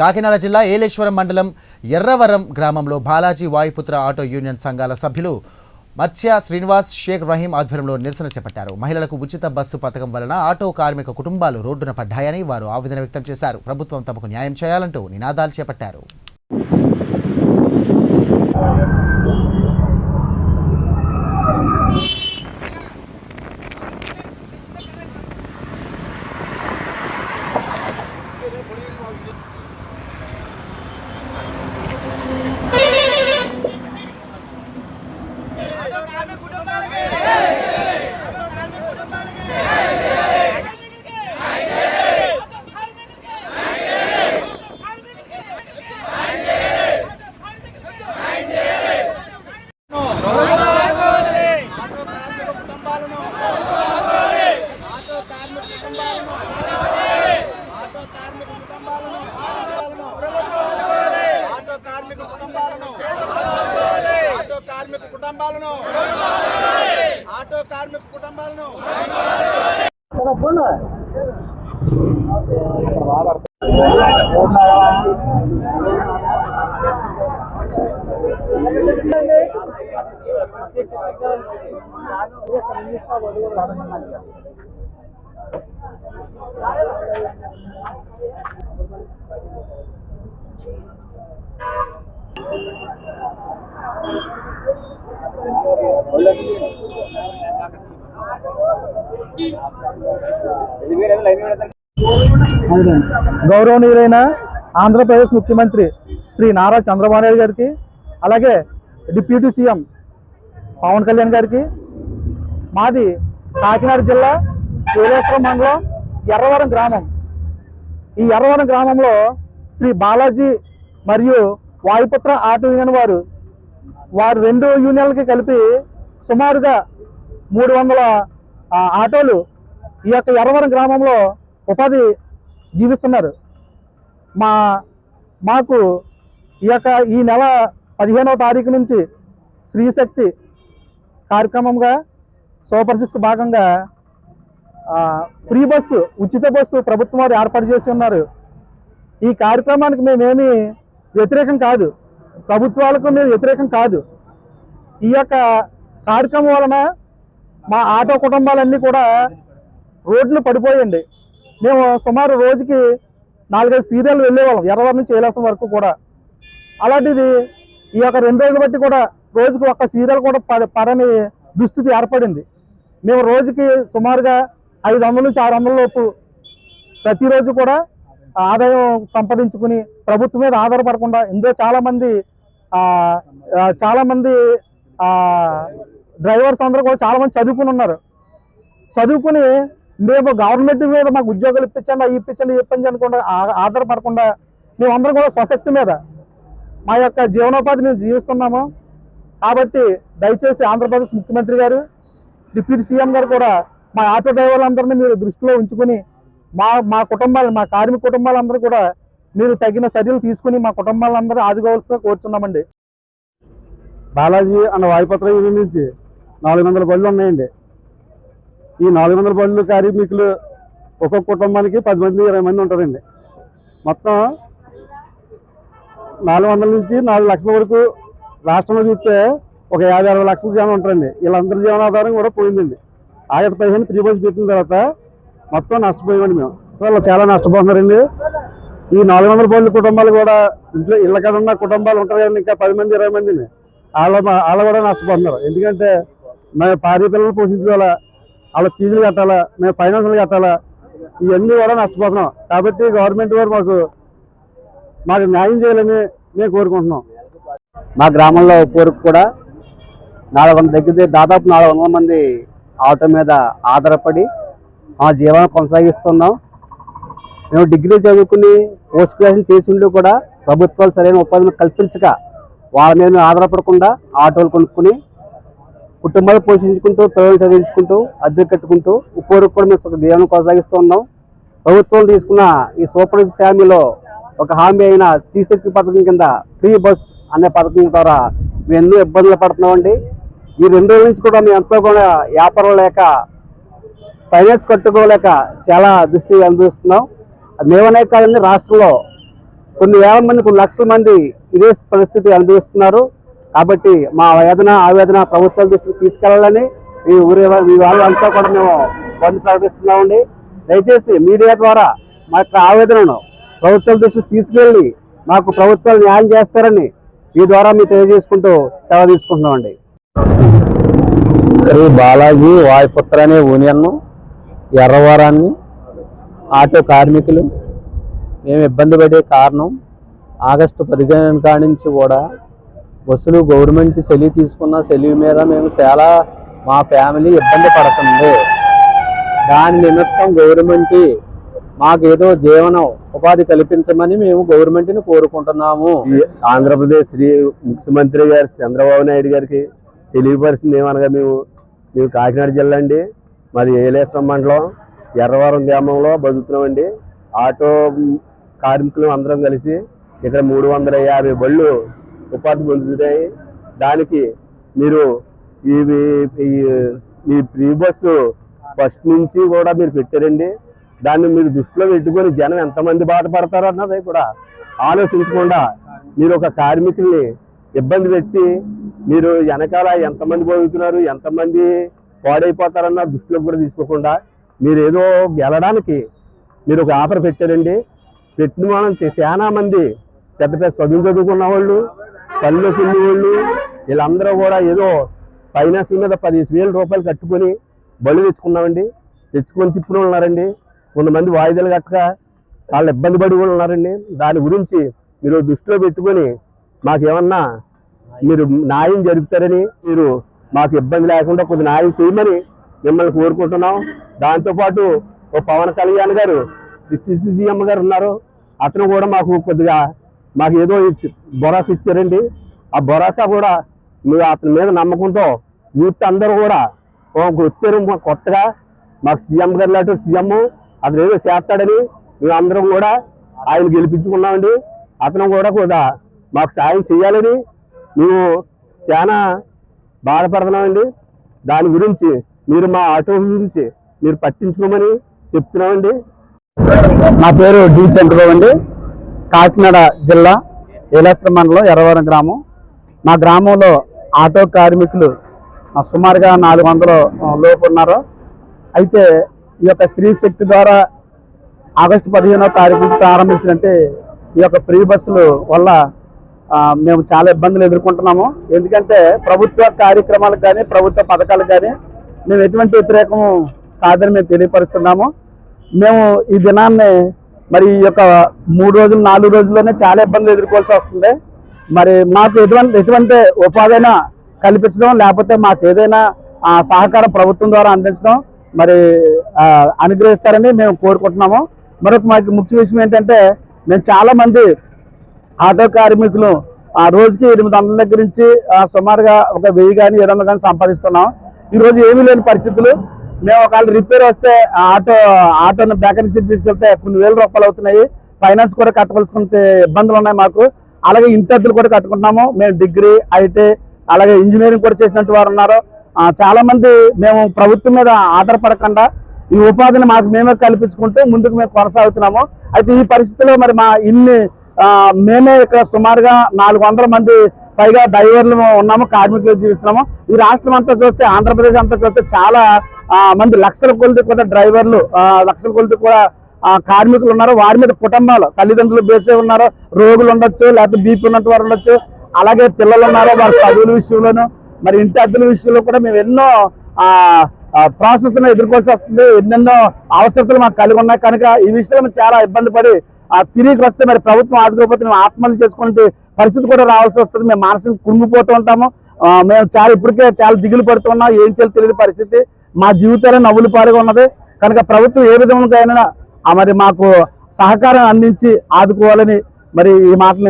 కాకినాడ జిల్లా ఏలేశ్వరం మండలం ఎర్రవరం గ్రామంలో బాలాజీ వాయుపుత్ర ఆటో యూనియన్ సంఘాల సభ్యులు మత్స్య శ్రీనివాస్ షేక్ రహీం ఆధ్వర్యంలో నిరసన చేపట్టారు. మహిళలకు ఉచిత బస్సు పథకం వలన ఆటో కార్మిక కుటుంబాలు రోడ్డున పడ్డాయని వారు ఆవేదన వ్యక్తం చేశారు. ప్రభుత్వం తమకు న్యాయం చేయాలంటూ నినాదాలు చేపట్టారు. ولا గౌరవనీయులైన ఆంధ్రప్రదేశ్ ముఖ్యమంత్రి శ్రీ నారా చంద్రబాబు నాయుడు గారికి అలాగే డిప్యూటీ సీఎం పవన్ కళ్యాణ్ గారికి మాది కాకినాడ జిల్లా ఏలేశ్వరం మండలం ఎర్రవరం గ్రామం. ఈ ఎర్రవరం గ్రామంలో శ్రీ బాలాజీ మరియు వాయుపుత్ర ఆటో యూనియన్ వారు వారు రెండు యూనియన్లకి కలిపి సుమారుగా మూడు వందల ఆటోలు ఈ యొక్క ఎర్రవరం గ్రామంలో ఉపాధి జీవిస్తున్నారు. మా మాకు ఈ యొక్క ఈ నెల పదిహేనవ తారీఖు నుంచి స్త్రీశక్తి కార్యక్రమంగా సూపర్ సిక్స్ భాగంగా ఫ్రీ బస్సు ఉచిత బస్సు ప్రభుత్వం వారు ఏర్పాటు చేసి ఉన్నారు. ఈ కార్యక్రమానికి మేమేమి వ్యతిరేకం కాదు. ప్రభుత్వాలకు మేము వ్యతిరేకం కాదు. ఈ యొక్క కార్యక్రమం వలన మా ఆటో కుటుంబాలన్నీ కూడా రోడ్లు పడిపోయండి. మేము సుమారు రోజుకి నాలుగైదు సీరియల్ వెళ్ళేవాళ్ళం ఎర్రవారి నుంచి ఏలాసం వరకు కూడా. అలాంటిది ఈ యొక్క రెండు రోజులు బట్టి కూడా రోజుకి ఒక్క సీరియల్ కూడా పడ పడని దుస్థితి ఏర్పడింది. మేము రోజుకి సుమారుగా ఐదు వందల నుంచి ఆరు వందల లోపు ప్రతిరోజు కూడా ఆదాయం సంపాదించుకుని ప్రభుత్వం మీద ఆధారపడకుండా ఇందులో చాలామంది చాలామంది డ్రైవర్స్ అందరూ కూడా చాలా మంది చదువుకుని ఉన్నారు. చదువుకుని మేము గవర్నమెంట్ మీద మాకు ఉద్యోగాలు ఇప్పించండి అవి ఇప్పించండి ఇవి ఇప్పించండి అనుకుండా ఆధారపడకుండా మేమందరం కూడా స్వశక్తి మీద మా యొక్క జీవనోపాధి మేము జీవిస్తున్నాము. కాబట్టి దయచేసి ఆంధ్రప్రదేశ్ ముఖ్యమంత్రి గారు డిప్యూటీ సీఎం గారు కూడా మా ఆటో డ్రైవర్లందరినీ మీరు దృష్టిలో ఉంచుకుని మా మా కుటుంబాలు మా కార్మిక కుటుంబాలందరూ కూడా మీరు తగిన చర్యలు తీసుకుని మా కుటుంబాలందరూ ఆదుకోవాల్సిందిగా కోరుచున్నామండి. బాలాజీ అన్న వాయుపత్ర యూనియన్ నుంచి నాలుగు వందల బళ్ళు ఉన్నాయండి. ఈ నాలుగు వందల బళ్ళు కార్మికులు ఒక్కొక్క కుటుంబానికి పది మంది ఇరవై మంది ఉంటారండి. మొత్తం నాలుగు వందల నుంచి నాలుగు లక్షల వరకు రాష్ట్రంలో చూస్తే ఒక యాభై అరవై లక్షల జనం ఉంటారండి. వీళ్ళందరి జీవనాధారం కూడా పోయిందండి. ఆగటి పదిహేను ఫ్రీ పెట్టిన తర్వాత మొత్తం నష్టపోయామండి మేము. వాళ్ళు చాలా నష్టపోతున్నారండి. ఈ నాలుగు వందల పనుల కుటుంబాలు కూడా ఇంట్లో ఇళ్ళ ఉన్న కుటుంబాలు ఉంటారు కదండి ఇంకా పది మంది ఇరవై మందిని. వాళ్ళ వాళ్ళు కూడా నష్టపోతున్నారు. ఎందుకంటే మేము భార్య పిల్లలు పోషించుకోవాలా? వాళ్ళ ఫీజులు కట్టాలా? మేము ఫైనాన్సులు కట్టాలా? ఇవన్నీ కూడా నష్టపోతున్నాం. కాబట్టి గవర్నమెంట్ వారు మాకు మాకు న్యాయం చేయాలని మేము కోరుకుంటున్నాం. మా గ్రామంలో పూర్వకు కూడా నాలుగు వందల దగ్గర దాదాపు నాలుగు వందల మంది ఆటో మీద ఆధారపడి మా జీవనం కొనసాగిస్తున్నాం. మేము డిగ్రీ చదువుకుని పోస్ట్ గ్రాడ్యుయేషన్ చేసిండు కూడా ప్రభుత్వాలు సరైన ఉపాధిని కల్పించక వాళ్ళ మీద ఆధారపడకుండా ఆటోలు కొనుక్కుని కుటుంబాలు పోషించుకుంటూ పిల్లలు చదివించుకుంటూ అద్దె కట్టుకుంటూ ఇప్పటివరకు కూడా మేము సుఖ జీవనం కొనసాగిస్తూ ఉన్నాం. ప్రభుత్వం తీసుకున్న ఈ సూపర్ హామీలో ఒక హామీ అయిన శ్రీశక్తి పథకం కింద ఫ్రీ బస్ అనే పథకం ద్వారా మేము ఎన్నో ఇబ్బందులు పడుతున్నామండి. ఈ రెండు రోజుల నుంచి కూడా మేము ఎంతో కూడా వ్యాపారం లేక ఫైనాన్స్ కట్టుకోలేక చాలా దుస్థితి అనుభవిస్తున్నాం. మేమనే కాదండి రాష్ట్రంలో కొన్ని వేల మంది కొన్ని లక్షల మంది ఇదే పరిస్థితి అనుభవిస్తున్నారు. కాబట్టి మా వేదన ఆవేదన ప్రభుత్వాల దృష్టికి తీసుకెళ్ళాలని ఈ ఊరి మీ వాళ్ళు వాళ్ళంతా కూడా మేము ఇబ్బంది ప్రకటిస్తున్నామండి. దయచేసి మీడియా ద్వారా మా యొక్క ఆవేదనను ప్రభుత్వాల దృష్టికి తీసుకెళ్ళి మాకు ప్రభుత్వాలు న్యాయం చేస్తారని ఈ ద్వారా మీరు తెలియజేసుకుంటూ సేవ తీసుకుంటున్నామండి. శ్రీ బాలాజీ వాయుపుత్ర అనే యూనియన్ను ఎర్రవారాన్ని ఆటో కార్మికులు మేము ఇబ్బంది పడే కారణం ఆగస్టు పదిహేను కాడి నుంచి కూడా బస్సులు గవర్నమెంట్ సెలవు తీసుకున్న సెలవు మీద మేము చాలా మా ఫ్యామిలీ ఇబ్బంది పడుతుంది. దాని నిమిత్తం గవర్నమెంట్ మాకు ఏదో జీవనం ఉపాధి కల్పించమని మేము గవర్నమెంట్ని కోరుకుంటున్నాము. ఆంధ్రప్రదేశ్ శ్రీ ముఖ్యమంత్రి గారు చంద్రబాబు నాయుడు గారికి తెలియపరిచింది ఏమనగా మేము మేము కాకినాడ జిల్లా అండి. మాది ఏలేశ్వరం మండలం ఎర్రవరం గ్రామంలో బతుకుతున్నామండి ఆటో కార్మికులు అందరం కలిసి ఇక్కడ మూడు వందల యాభై బళ్ళు ఉపాధి పొందుతున్నాయి దానికి మీరు ఇవి ఈ- ప్రీ ఫ్రీ బస్సు ఫస్ట్ నుంచి కూడా మీరు పెట్టారండి. దాన్ని మీరు దృష్టిలో పెట్టుకొని జనం ఎంతమంది బాధపడతారో అన్నది కూడా ఆలోచించకుండా మీరు ఒక కార్మికుల్ని ఇబ్బంది పెట్టి మీరు వెనకాల ఎంతమంది పోతున్నారు ఎంతమంది పాడైపోతారన్న దృష్టిలో కూడా తీసుకోకుండా మీరు ఏదో గెలడానికి మీరు ఒక ఆఫర్ పెట్టారండి. పెట్టిన మనం చాలా మంది పెద్ద పెద్ద చదువు చదువుకున్న వాళ్ళు పల్లె పిల్లి వాళ్ళు వీళ్ళందరూ కూడా ఏదో ఫైనాన్స్ మీద పదిహేను వేల రూపాయలు కట్టుకొని బళ్ళు తెచ్చుకున్నామండి. తెచ్చుకొని తిప్పున ఉన్నారండి. కొంతమంది వాయిదాలు కట్టక వాళ్ళు ఇబ్బంది పడి కూడా ఉన్నారండి. దాని గురించి మీరు దృష్టిలో పెట్టుకొని మాకేమన్నా మీరు న్యాయం జరుపుతారని మీరు మాకు ఇబ్బంది లేకుండా కొద్ది న్యాయం చేయమని మిమ్మల్ని కోరుకుంటున్నాం. దాంతోపాటు ఓ పవన్ కళ్యాణ్ గారు డిప్యూటీ సీఎం గారు ఉన్నారు. అతను కూడా మాకు కొద్దిగా మాకు ఏదో ఇచ్చి- ఇచ్చారండి. ఆ బొరాసా కూడా మీరు అతని మీద నమ్మకంతో యూత్ అందరూ కూడా ఓ వచ్చారు కొత్తగా. మాకు సీఎం గారు లాంటి సీఎం. అతను ఏదో చేస్తాడని మేము అందరం కూడా ఆయన గెలిపించుకున్నామండి. అతను కూడా కూడా మాకు సాయం చేయాలని మేము చాలా బాధపడుతున్నామండి. దాని గురించి మీరు మా ఆటో గురించి మీరు పట్టించుకోమని చెప్తున్నామండి. నా పేరు డి చంద్రబాబు అండి. కాకినాడ జిల్లా ఏలేశ్వరం మండలం ఎర్రవరం గ్రామం. మా గ్రామంలో ఆటో కార్మికులు సుమారుగా నాలుగు వందల లోపు ఉన్నారు. అయితే ఈ యొక్క స్త్రీ శక్తి ద్వారా ఆగస్టు పదిహేనో తారీఖు నుంచి ప్రారంభించినట్టే ఈ యొక్క ఫ్రీ బస్సులు వల్ల మేము చాలా ఇబ్బందులు ఎదుర్కొంటున్నాము. ఎందుకంటే ప్రభుత్వ కార్యక్రమాలకు కానీ ప్రభుత్వ పథకాలకు కానీ మేము ఎటువంటి వ్యతిరేకము కాదని మేము తెలియపరుస్తున్నాము. మేము ఈ దినాన్ని మరి ఈ యొక్క మూడు రోజులు నాలుగు రోజుల్లోనే చాలా ఇబ్బందులు ఎదుర్కోవాల్సి వస్తుంది. మరి మాకు ఎటువంటి ఎటువంటి ఉపాధైనా కల్పించడం లేకపోతే మాకు ఏదైనా సహకారం ప్రభుత్వం ద్వారా అందించడం మరి అనుగ్రహిస్తారని మేము కోరుకుంటున్నాము. మరొక మాకు ముఖ్య విషయం ఏంటంటే మేము చాలా మంది ఆటో కార్మికులు ఆ రోజుకి ఎనిమిది వందల దగ్గర నుంచి సుమారుగా ఒక వెయ్యి కానీ ఏడు వందలు కానీ సంపాదిస్తున్నాం. ఈరోజు ఏమీ లేని పరిస్థితులు. మేము ఒకవేళ రిపేర్ వస్తే ఆటో ఆటోని మెకానిక్ సీట్ తీసుకెళ్తే కొన్ని వేల రూపాయలు అవుతున్నాయి. ఫైనాన్స్ కూడా కట్టవలసుకుంటే ఇబ్బందులు ఉన్నాయి మాకు. అలాగే ఇంటర్లు కూడా కట్టుకుంటున్నాము. మేము డిగ్రీ ఐటీ అలాగే ఇంజనీరింగ్ కూడా చేసినట్టు వారు ఉన్నారు. చాలా మంది మేము ప్రభుత్వం మీద ఆధారపడకుండా ఈ ఉపాధిని మాకు మేమే కల్పించుకుంటూ ముందుకు మేము కొనసాగుతున్నాము. అయితే ఈ పరిస్థితిలో మరి మా ఇన్ని మేమే ఇక్కడ సుమారుగా నాలుగు వందల మంది పైగా డ్రైవర్లు ఉన్నాము కార్మికులు జీవిస్తున్నాము. ఈ రాష్ట్రం అంతా చూస్తే ఆంధ్రప్రదేశ్ అంతా చూస్తే చాలా ఆ, మంది లక్షల కొలది కూడా డ్రైవర్లు లక్షల కొలది కూడా కార్మికులు ఉన్నారు. వారి మీద కుటుంబాలు తల్లిదండ్రులు బేసే ఉన్నారు. రోగులు ఉండొచ్చు లేకపోతే బీపీ ఉన్నట్టు వారు ఉండొచ్చు. అలాగే పిల్లలు ఉన్నారు వారి చదువుల విషయంలోనూ. మరి ఇంటి అద్దెల విషయంలో కూడా మేము ఎన్నో ఆ ప్రాసెస్ ఎదుర్కోవాల్సి వస్తుంది. ఎన్నెన్నో అవసరతలు మాకు కలిగి ఉన్నాయి. కనుక ఈ విషయంలో చాలా ఇబ్బంది పడి ఆ తిరిగి వస్తే మరి ప్రభుత్వం ఆదుకోకపోతే మేము ఆత్మహత్య చేసుకునే పరిస్థితి కూడా రావాల్సి వస్తుంది. మేము మానసిక కుంగిపోతూ ఉంటాము. మేము చాలా ఇప్పటికే చాలా దిగులు పడుతున్నాం ఏం చేయాలి తెలియని పరిస్థితి. మా జీవితాలే నవ్వులు పాడుగా ఉన్నది. కనుక ప్రభుత్వం ఏ విధంగా అయినా మరి మాకు సహకారం అందించి ఆదుకోవాలని మరి ఈ మాట నేను